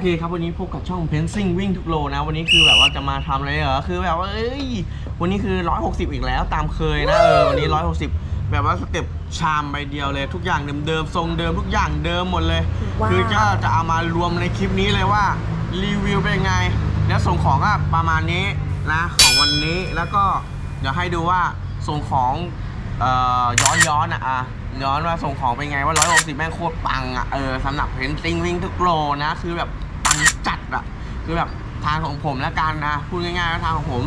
เคครับวันนี้พบกับช่องเพนซิ่งวิ่งทุกโลนะวันนี้คือแบบว่าจะมาทำอะไรเหรอคือแบบว่าเอ้ยวันนี้คือ 160 อีกแล้วตามเคยนะเออวันนี้ 160 แบบว่าสเต็ปชามใบเดียวเลย ทุกอย่างเดิมๆทรงเดิมทุกอย่างเดิมหมดเลย ว้าว คือจะจะเอามารวมในคลิปนี้เลยว่ารีวิวเป็นยังไง แล้วส่งของก็ประมาณนี้นะของวันนี้แล้วก็เดี๋ยวให้ดูว่าส่งของเอ่อย้อนย้อนๆอะอะย้อนว่าส่งของเป็นไงว่า 160 แม่งโคตรปังอะเออสำหรับเพนซิ่งวิ่งทุกโลนะ คือแบบปัง จัดอะคือแบบทางของผมแล้วกันนะพูดง่ายๆว่าทางของผม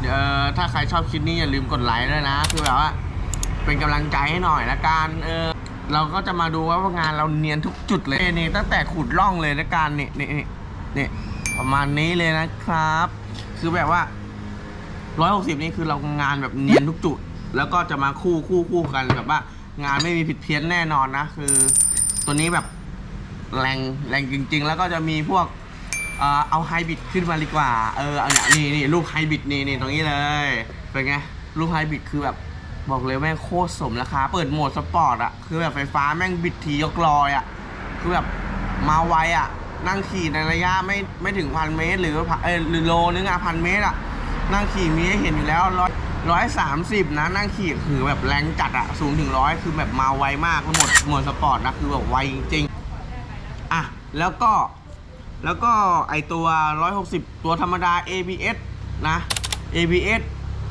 เดี๋ยวเอ่อถ้าใครชอบคลิปนี้อย่าลืมกดไลค์ด้วยนะ คือแบบว่า เป็นกำลังใจให้หน่อยละกันเออเราก็จะมาดูว่างานเราเนียนทุกจุดเลยนี่ตั้งแต่ขุดร่องเลยละกันนี่นี่นี่นี่ประมาณนี้เลยนะครับ คือแบบว่าร้อยหกสิบนี่คือเรางานแบบเนียนทุกจุด แล้วก็จะมาคู่คู่คู่กันแบบว่า งานไม่มีผิดเพี้ยนแน่นอนนะ คือ ตัวนี้แบบแรงแรงจริง ๆ แล้วก็จะมีพวก เออเอาไฮบริดขึ้นมาดีกว่า เออเอาเนี่ยนี่นี่รูปไฮบริดนี่นี่ตรงนี้เลย เป็นไง รูปไฮบริดคือแบบบอกเลยแม่งโคตรสมราคา เปิดโหมดสปอร์ตอะคือแบบไฟฟ้าแม่งบิดทียกลอยอะคือแบบมาไวอะนั่งขี่ในระยะไม่ไม่ถึงพันเมตร หรือเออหรือโลนึงอะพันเมตรอะนั่งขี่มีให้เห็นอยู่แล้วร้อยร้อยสามสิบนะนั่งขี่คือแบบแรงจัดอะสูงถึงร้อยคือแบบมาไวมากหมดโหมดสปอร์ตนะคือแบบไวจริงอะแล้วก็ แล้วก็ไอตัว 160 ตัวธรรมดา ABS นะ ABS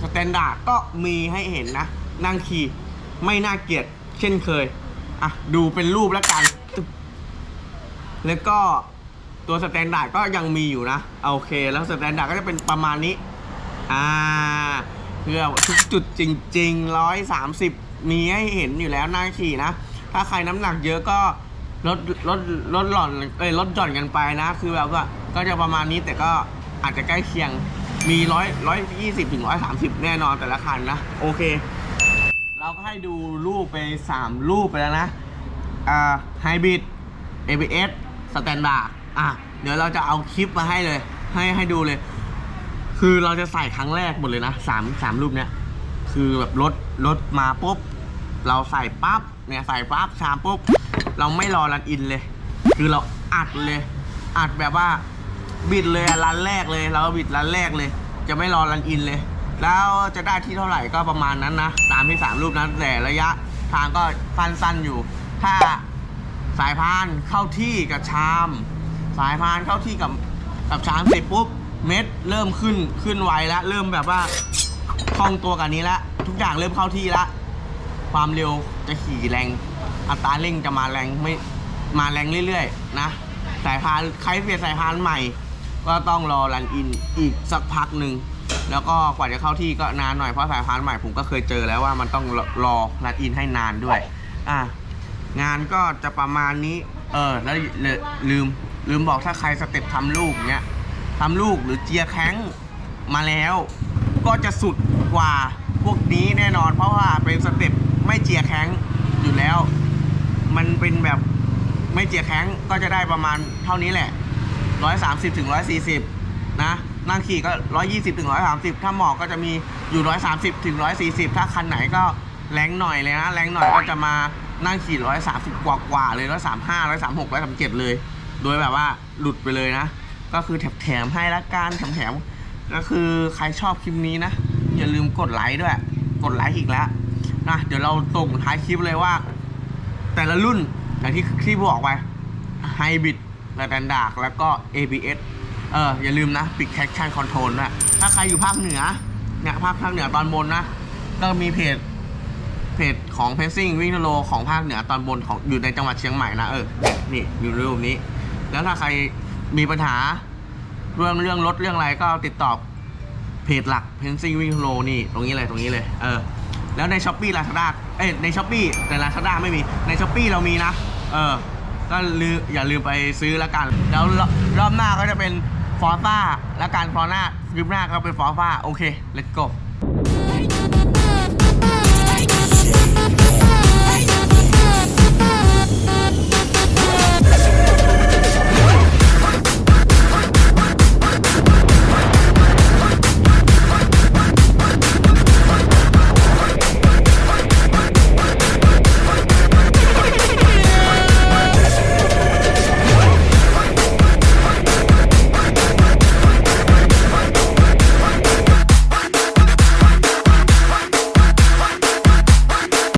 สแตนดาร์ดก็มีให้เห็นนะ นั่งขี่ไม่น่าเกลียดเช่นเคย อะ ดูเป็นรูปแล้วกัน แล้วก็ตัวสแตนดาร์ดก็ยังมีอยู่นะ โอเค แล้วสแตนดาร์ดก็จะเป็นประมาณนี้ อ่าเพื่อทุกจุดจริงๆ 130 มีให้เห็นอยู่แล้วนั่งขี่นะ ถ้าใครน้ำหนักเยอะก็ ลดลดลดหล่อนเอ้ยลดหย่อนกันไปนะ คือแบบว่าก็จะประมาณนี้แต่ก็อาจจะใกล้เคียงมีร้อยร้อยยี่สิบถึงร้อยสามสิบแน่นอนแต่ละคันนะ โอเค เราก็ให้ดูรูปไป3รูปไปแล้วนะอ่าไฮบริด ABS สแตนดาร์ดอะ เดี๋ยวเราจะเอาคลิปมาให้เลย ให้ให้ดูเลย คือเราจะใส่ครั้งแรกหมดเลยนะสามสามรูปเนี้ยคือแบบรถรถมาปุ๊บ เราใส่ปั๊บเนี่ยใส่ปั๊บชามปุ๊บ เราไม่รอรันอินเลย คือเราอัดเลย อัดแบบว่าบิดเลยอะรันแรกเลย เราบิดรันแรกเลย จะไม่รอรันอินเลย แล้วจะได้ที่เท่าไหร่ก็ประมาณนั้นนะตามที่สามรูปนั้นแต่ระยะทางก็สั้นๆอยู่ ถ้าสายพานเข้าที่กับชาม สายพานเข้าที่กับกับชามเสร็จปุ๊บเม็ดเริ่มขึ้นขึ้นไวแล้วเริ่มแบบว่าคล่องตัวกันนี้แล้วทุกอย่างเริ่มเข้าที่แล้ว ความเร็วจะขี่แรง อัตราเร่งจะมาแรงไม่มาแรงเรื่อยๆ นะ สายพานใครเปลี่ยนสายพานใหม่ ก็ต้องรอรันอินอีกสักพักหนึ่งแล้วก็กว่าจะเข้าที่ก็นานหน่อยเพราะสายพานใหม่ผมก็เคยเจอแล้วว่ามันต้องรอรันอินให้นานด้วยอะงานก็จะประมาณนี้ เออแล้วลืมลืมบอกถ้าใครสเต็ปทำลูกเนี้ยทำลูกหรือเจียรแข้งมาแล้ว ก็จะสุดกว่าพวกนี้แน่นอนเพราะว่าเป็นสเต็ป ไม่เจียแข้งอยู่แล้ว มันเป็นแบบไม่เจียแข้งก็จะได้ประมาณเท่านี้แหละ130ถึง140นะนั่งขี่ก็120ถึง130ถ้าหมอกก็จะมีอยู่130ถึง140ถ้าคันไหนก็แรงหน่อยเลยนะแรงหน่อยก็จะมานั่งขี่130กว่ากว่าๆเลย135 136 137เลย โดยแบบว่าหลุดไปเลยนะ ก็คือแถมให้ละกันแถมก็คือใครชอบคลิปนี้นะ อย่าลืมกดไลค์ด้วย กดไลค์อีกแล้ว นะเดี๋ยวเราส่งท้ายคลิปเลยว่า แต่ละรุ่นอย่างที่ที่บอกไปไฮบริดสแตนดาร์ดแล้วก็ ABS เอออย่าลืมนะ ปิดแคคชั่นคอนโทรลด้วยถ้าใครอยู่ภาคเหนือเนี่ยภาคภาคเหนือตอนบนนะ ก็มีเพจเพจของเพซซิ่งวิ่งโลของภาคเหนือตอนบนของอยู่ในจังหวัดเชียงใหม่นะเออนี่อยู่รูปนี้ แล้วถ้าใครมีปัญหาเรื่องเรื่องรถเรื่องอะไรก็ติดต่อเพจหลักเพนซิ่งวิ่งโลนี่ตรงนี้เลยตรงนี้เลย เออ แล้วในช้อปปี้ลาซาด้าเอ้ยในช้อปปี้แต่ลาซาด้าไม่มีในช้อปปี้เรามีนะ เออ ก็ลืมอย่าลืมไปซื้อแล้วกัน แล้วรอบหน้าก็จะเป็นฟอร์ซ่าแล้วการฟอร์หน้าคลิปหน้าก็เป็นฟอร์ซ่าโอเค let's go